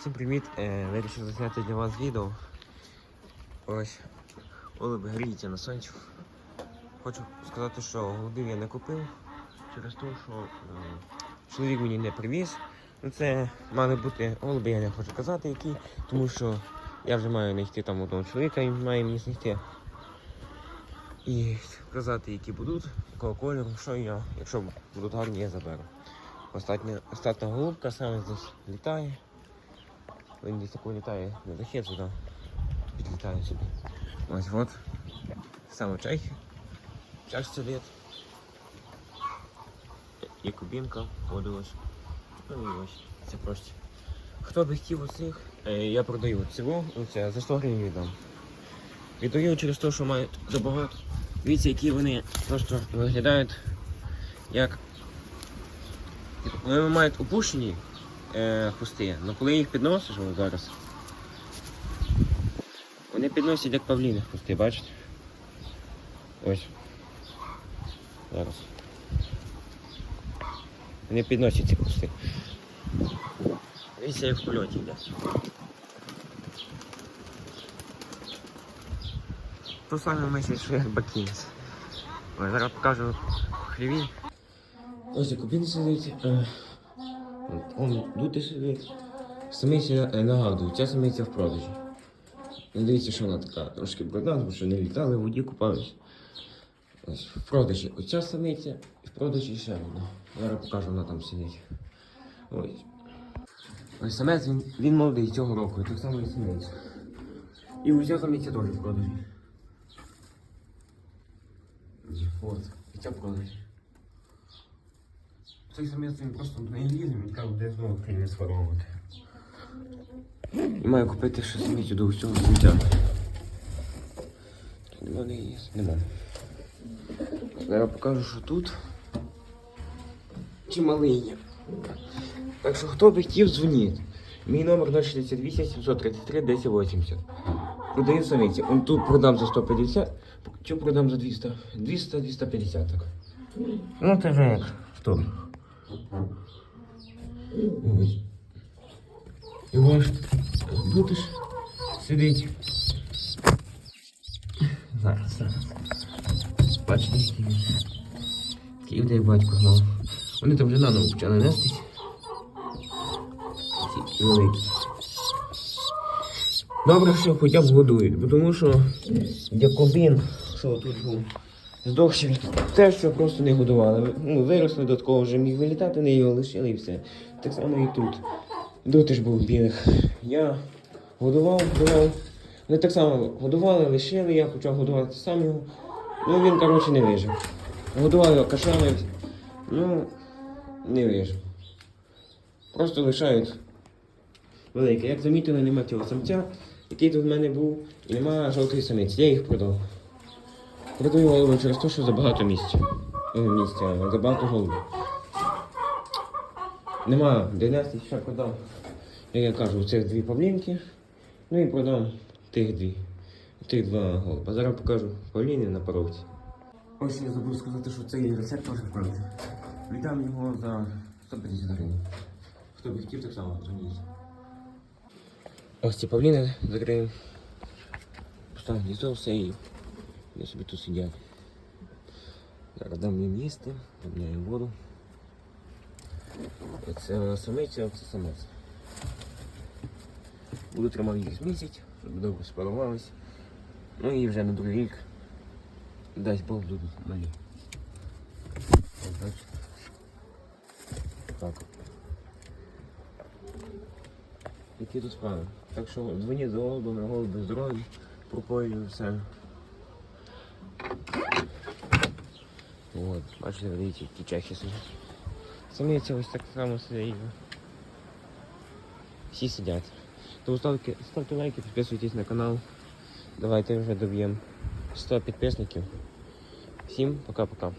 Всім привіт! Е, Вирішив засняти для вас відео. Ось голуби гріються на сонці. Хочу сказати, що голубів я не купив через те, що е, чоловік мені не привіз. Ну, Це мали бути голуби, я не хочу казати які, тому що я вже маю знайти там одного чоловіка, він має мені знайти. І казати, які будуть, якого кольору, що я, якщо будуть гарні, я заберу. Остатня, остатня голубка саме здесь літає. Він десь тако літає на захід сюди. Підлітає собі. Ось от. Саме чайки. Чашці літ. І кубінка водилась. Ну і ось. Це просто. Хто би хотів оцих, е, я продаю цього, оце за 100 гривень віддам. Віддаю через те, що мають забагато. Дивіться, які вони просто виглядають як. Вони мають опущені е, хвости, але коли їх підносиш ось зараз, вони підносять як павліни хвости, бачите? Ось. Зараз. Вони підносять ці хвости. Дивіться, як в польоті йде. То саме мислить, що як бакінець. Зараз покажу хліві. Ось кубін сидить. Он дути сидить. Самиця нагадую, ця самиця в продажі. Ну, Дивіться, що вона така трошки брудна, тому що не літали, в воді купались. Ось в продажі оця самиця і в продажі ще одна. Зараз покажу, вона там сидить. Ось. Ось самець він, він молодий цього року, і так само і самець. І оця самиця теж в продажі. От, і ця в продажі. Цей самець він просто не лізе, він каже, де знову не сформувати. І маю купити ще самицю до усього життя. Нема не є, нема. Зараз покажу, що тут чималий є. Так що хто би хотів, дзвоніть. Мій номер 068 733 1080. Продаю самиці. Он тут продам за 150, чи продам за 200? 200-250 так. Ну це вже як. Хто? Ось. І ваш будеш сидить. Зараз, зараз. Бачите. Такий де батько гнав. Вони там вже наново почали нестись. Ці великі. Добре, що хоча б годують, бо тому що Якобін, що тут був, здохший, те, що просто не годували. Ну, виросли до такого, вже міг вилітати, не його лишили і все. Так само і тут. Тут ж був білих. Я годував, годував. Вони так само годували, лишили, я почав годувати сам його. Ну він, коротше, не вижив. Годував його кашами, ну, не вижив. Просто лишають велике. Як замітили, нема цього самця, який тут в мене був, і нема жовтої самиці. Я їх продав. Продаю голову через те, що забагато місця. Е, Місця, забагато голубів. Нема де нести, ще продам. Як я кажу, цих дві павлінки. Ну і продам тих дві. Тих два голуба. Зараз покажу павліни на паровці. Ось я забув сказати, що цей рецепт теж вправді. Віддам його за 150 гривень. Хто би хотів, так само дзвоніть. Ось ці павліни закриємо. Поставимо гніздо все і вони собі тут сидять. Зараз дам їм їсти, обняю воду. Це самиця, а це самець. Буду тримати їх місяць, щоб довго спарувалися. Ну і вже на другий рік дасть Бог будуть малі. Так. Які тут справи. Так що дзвоніть за голубами, голуби здорові, пропоюю все. От, бачите, дивіться, які чехи сидять. Самі ці ось так само сидять. Всі сидять. Тому ставте, ставте лайки, підписуйтесь на канал. Давайте вже доб'ємо 100 підписників. Всім пока-пока.